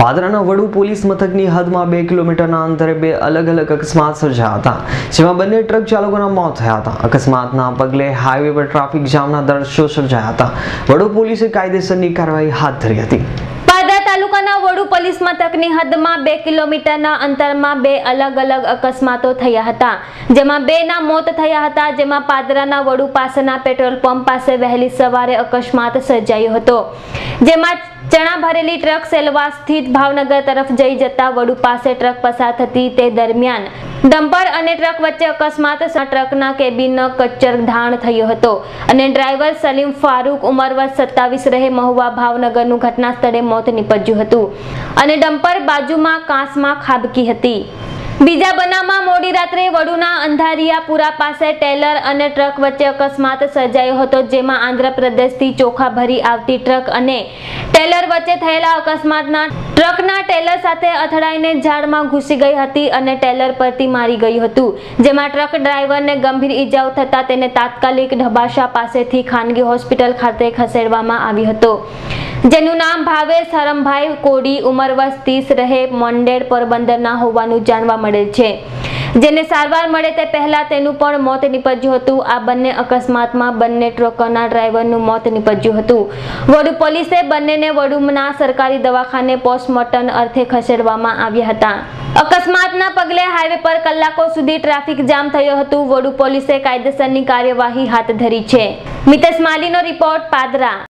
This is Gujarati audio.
પાદરાના વડુ પોલીસ મથકની હદમાં બે કિલોમીટરના અંતરે બે અલગ અલગ અકસ્માત સર્જાયા હતા, જેમાં બંને ટ્રક ચાલકોના મોત થયા હતા. અકસ્માતના પગલે હાઈવે પર ટ્રાફિક જામના દ્રશ્યો સર્જાયા હતા. વડુ પોલીસે કાયદેસરની કાર્યવાહી હાથ ધરી હતી. પાદરા તાલુકાના વડુ પોલીસ મથકની હદમાં બે કિલોમીટરના અંતરમાં બે અલગ અલગ અકસ્માતો થયા હતા, જેમાં બેના મોત થયા હતા, જેમાં પાદરાના વડુ પાસેના પેટ્રોલ પંપ પાસે વહેલી સવારે અકસ્માત સર્જાયો હતો, જેમાં ચણા ભરેલી ટ્રક સેલવા સ્થિત ભાવનગર તરફ જઈ જતા વડુ પાસે ટ્રક પસાર થતી તે દરમિયાન ડમ્પર અને ટ્રક વચ્ચે અકસ્માત ટ્રકના કેબિનનો કચ્ચર ધાણ થયો હતો અને ડ્રાઈવર સલીમ ફારૂક ઉંમર વર્ષ સત્તાવીસ રહે મહુવા ભાવનગરનું ઘટના સ્થળે મોત નીપજ્યું હતું. અને ડમ્પર બાજુમાં કાંસમાં ખાબકી હતી. બીજા બનાવમાં મોડી રાત્રે વડુના અંધારિયાપુરા પાસે ટેલર અને ટ્રક વચ્ચે અકસ્માત સર્જાયો હતો, જેમાં આંધ્રપ્રદેશથી ચોખા ભરી આવતી ટ્રક અને ટેલર વચ્ચે થયેલા અકસ્માતના ટ્રકના ટેલર સાથે અથડાઈને ઝાડમાં ઘૂસી ગઈ હતી અને ટેલર પરથી મારી ગયું હતું. જેમાં ટ્રક ડ્રાઈવરને ગંભીર ઈજાઓ થતા તેને તાત્કાલિક ઢબાસા પાસેથી ખાનગી હોસ્પિટલ ખાતે ખસેડવામાં આવ્યો હતો. જેનું નામ ભાવેશ હરમભાઈ કોડી ઉંમર વર્ષ ત્રીસ રહે, મોંડેડ પોરબંદરના હોવાનું જાણવા મળે છે. જેને સારવાર મળે તે પહેલા તેનું પણ મોત નીપજ્યું હતું. આ બંને અકસ્માતમાં બંને ટ્રકોના ડ્રાઈવરનું મોત નીપજ્યું હતું. વડુ પોલીસે બંનેને વડુમના સરકારી દવાખાને પોસ્ટમોર્ટમ અર્થે ખસેડવામાં આવ્યા હતા. અકસ્માતના પગલે હાઈવે પર કલાકો સુધી ટ્રાફિક જામ થયો હતું. વડુ પોલીસે કાયદેસરની કાર્યવાહી હાથ ધરી છે. મિતેશ માલીનો રિપોર્ટ પાદરા.